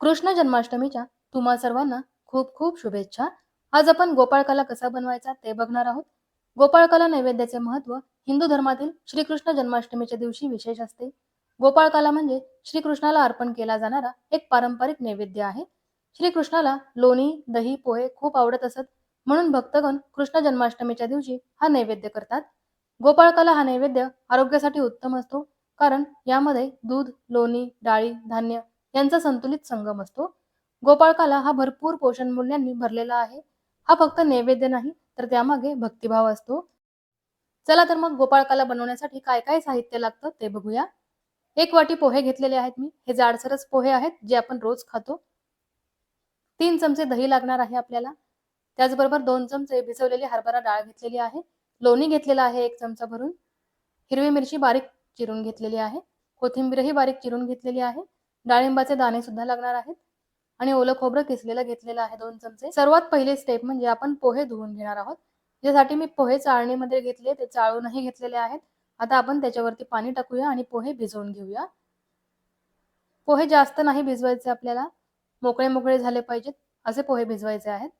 कृष्ण जन्माष्टमीच्या तुम्हा सर्वांना खूप खूप शुभेच्छा. आज आपण गोपाळकाला कसा बनवायचा ते बघणार आहोत. गोपाळकाला नैवेद्याचे महत्त्व हिंदू धर्मातील श्रीकृष्ण जन्माष्टमीच्या दिवशी विशेष असते. गोपाळकाला म्हणजे श्रीकृष्णाला अर्पण केला जाणारा एक पारंपरिक नैवेद्य आहे. श्रीकृष्णाला लोणी दही पोहे खूप आवडत असत. म्हणून भक्तगण कृष्ण जन्माष्टमीच्या दिवशी हा नैवेद्य करतात. गोपाळकाला हा नैवेद्य आरोग्यासाठी उत्तम असतो. कारण यामध्ये दूध लोणी डाळी धान्य यांचा संतुलित संगम असतो. गोपाळकाला हा भरपूर पोषण मूल्यांनी भरलेला आहे. हा फक्त नैवेद्य नाही तर त्यामागे भक्तिभाव असतो. चला तर मग गोपाळकाला बनवण्यासाठी काय काय साहित्य लागतं ते बघूया. एक वाटी पोहे घेतलेले आहेत मी. हे जाडसरच पोहे आहेत जे आपण रोज खातो. तीन चमचे दही लागणार आहे आपल्याला. त्याचबरोबर दोन चमचे भिजवलेली हरभरा डाळ घेतलेली आहे. लोणी घेतलेला आहे एक चमचा भरून. हिरवी मिरची बारीक चिरून घेतलेली आहे. कोथिंबीरही बारीक चिरून घेतलेली आहे. डाळिंबाचे दाणे सुद्धा लागणार आहेत. आणि ओलं खोबरं किसलेलं घेतलेलं आहे दोन चमचे. सर्वात पहिले स्टेप म्हणजे आपण पोहे धुवून घेणार आहोत. ज्यासाठी मी पोहे चाळणीमध्ये घेतले ते चाळूनही घेतलेले आहेत. आता आपण त्याच्यावरती पाणी टाकूया आणि पोहे भिजवून घेऊया. पोहे जास्त नाही भिजवायचे आपल्याला. मोकळे मोकळे झाले पाहिजेत. असे पोहे भिजवायचे आहेत.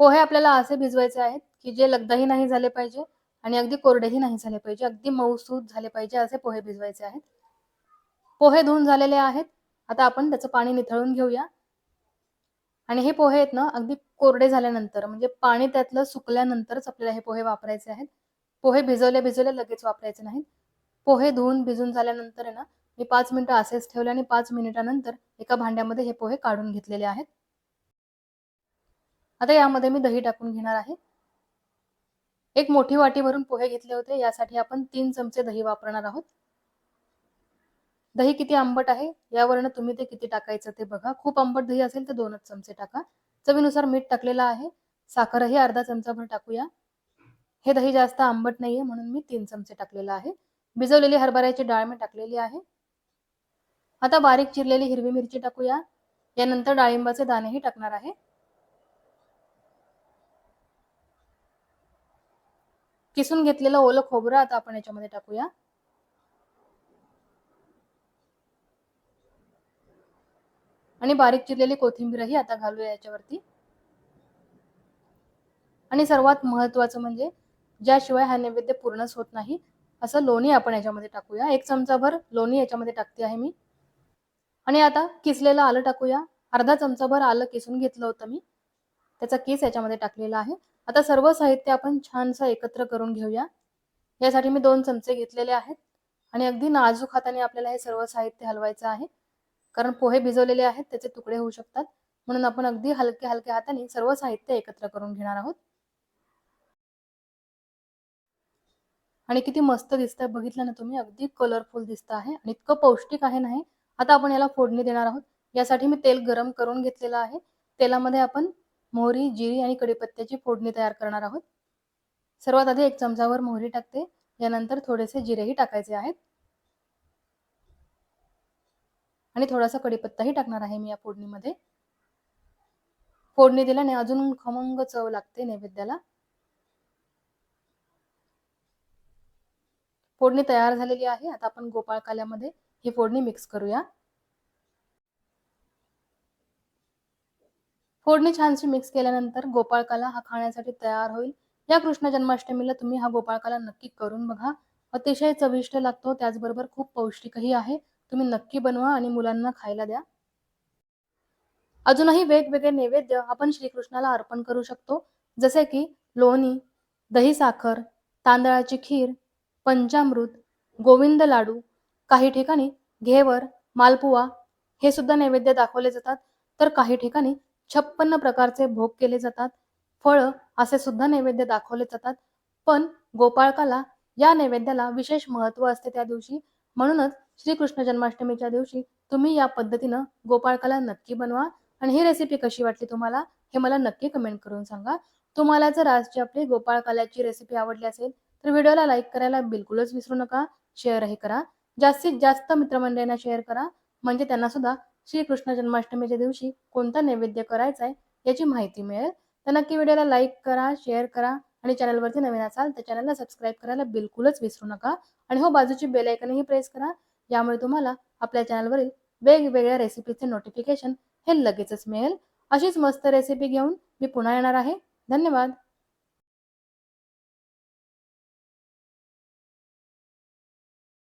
पोहे आपल्याला असे भिजवायचे आहेत की जे लगदाही नाही झाले पाहिजे. आणि अगदी कोरडेही नाही झाले पाहिजे. अगदी मऊसूद झाले पाहिजे असे पोहे भिजवायचे आहेत. पोहे धुवून झालेले आहेत. आता आपण त्याचं पाणी निथळून घेऊया. आणि हे पोहे आहेत ना अगदी कोरडे झाल्यानंतर म्हणजे पाणी त्यातलं सुकल्यानंतरच आपल्याला हे पोहे वापरायचे आहेत. पोहे भिजवले भिजवले लगेच वापरायचे नाहीत. पोहे धुवून भिजून झाल्यानंतर आहे ना मी पाच मिनिटं असेच ठेवले आणि पाच मिनिटानंतर एका भांड्यामध्ये हे पोहे काढून घेतलेले आहेत. आता यामध्ये मी दही टाकून घेणार आहे. एक मोठी वाटी भरून पोहे घेतले होते. यासाठी आपण तीन चमचे दही वापरणार आहोत. दही किती आंबट आहे? यावरनं तुम्ही ते किती टाकायचं ते बघा. खूप आंबट दही असेल तर दोनच चमचे टाका. चवीनुसार मीठ टाकलेलं आहे. साखरही अर्धा चमचाभर टाकूया. हे दही जास्त आंबट नाहीये म्हणून मी तीन चमचे टाकलेलं आहे. भिजवलेली हरभऱ्याची डाळ मी टाकलेली आहे. आता बारीक चिरलेली हिरवी मिरची टाकूया. यानंतर डाळिंबाचे दाणेही टाकणार आहे. किसून घेतलेलं ओलं खोबरं आता आपण याच्यामध्ये टाकूया. आणि बारीक चिरलेली कोथिंबीरही आता घालूया याच्यावरती. आणि सर्वात महत्वाचं म्हणजे ज्याशिवाय हा नैवेद्य पूर्णच होत नाही असं लोणी आपण याच्यामध्ये टाकूया. एक चमचाभर लोणी याच्यामध्ये टाकते आहे मी. आणि आता किसलेलं आलं टाकूया. अर्धा चमचाभर आलं किसून घेतलं होतं मी. त्याचा किस याच्यामध्ये टाकलेला आहे. आता सर्व साहित्य आपण छानसं एकत्र करून घेऊया. यासाठी मी दोन चमचे घेतलेले आहेत आणि अगदी नाजूक हाताने आपल्याला हे सर्व साहित्य हलवायचं आहे. कारण पोहे भिजवलेले आहेत त्याचे तुकडे होऊ शकतात. म्हणून आपण अगदी हलक्या हलक्या हाताने सर्व साहित्य एकत्र करून घेणार आहोत. आणि किती मस्त दिसतंय बघितलं ना तुम्ही? अगदी कलरफुल दिसत आहे आणि इतकं पौष्टिक आहे नाही आता आपण याला फोडणी देणार आहोत. यासाठी मी तेल गरम करून घेतलेलं आहे. तेलामध्ये आपण मोहरी जिरी आणि कढीपत्त्याची फोडणी तयार करणार आहोत. सर्वात आधी एक चमचावर मोहरी टाकते. यानंतर थोडेसे जिरेही टाकायचे आहेत. आणि थोडासा कढीपत्ताही टाकणार आहे मी या फोडणीमध्ये. फोडणी दिल्याने अजून खमंग चव लागते नैवेद्याला. फोडणी तयार झालेली आहे. आता आपण गोपाळकाल्यामध्ये ही फोडणी मिक्स करूया. फोडणी छानशी मिक्स केल्यानंतर गोपाळकाला हा खाण्यासाठी तयार होईल. या कृष्ण जन्माष्टमीला तुम्ही हा गोपाळकाला नक्की करून बघा. अतिशय चविष्ट लागतो त्याचबरोबर खूप पौष्टिकही आहे. तुम्ही नक्की बनवा आणि मुलांना खायला द्या. अजूनही वेगवेगळे नैवेद्य आपण श्रीकृष्णाला अर्पण करू शकतो. जसे की लोणी दही साखर तांदळाची खीर पंचामृत गोविंद लाडू काही ठिकाणी घेवर मालपुवा हे सुद्धा नैवेद्य दाखवले जातात. तर काही ठिकाणी छप्पन्न प्रकारचे भोग केले जातात. फळ असे सुद्धा नैवेद्य दाखवले जातात. पण गोपाळकाला या नैवेद्याला विशेष महत्त्व असते त्या दिवशी. म्हणूनच श्रीकृष्ण जन्माष्टमीच्या दिवशी तुम्ही या पद्धतीनं गोपाळकाला नक्की बनवा. आणि ही रेसिपी कशी वाटली तुम्हाला हे मला नक्की कमेंट करून सांगा. तुम्हाला जर आजची आपली गोपाळकाल्याची रेसिपी आवडली असेल तर व्हिडिओला लाईक करायला बिलकुलच विसरू नका. शेअरही करा. जास्तीत जास्त मित्रमंडळींना शेअर करा. म्हणजे त्यांना सुद्धा श्रीकृष्ण जन्माष्टमीच्या दिवशी कोणता नैवेद्य करायचा आहे याची माहिती मिळेल. तर नक्की व्हिडिओला लाईक करा शेअर करा आणि चॅनलवरती नवीन असाल तर चॅनलला सबस्क्राईब करायला बिलकुलच विसरू नका. आणि हो बाजूची बेल आयकनही प्रेस करा. यामुळे तुम्हाला आपल्या चॅनलवरील वेगवेगळ्या रेसिपीचे नोटिफिकेशन हे लगेचच मिळेल. अशीच मस्त रेसिपी घेऊन मी पुन्हा येणार आहे. धन्यवाद.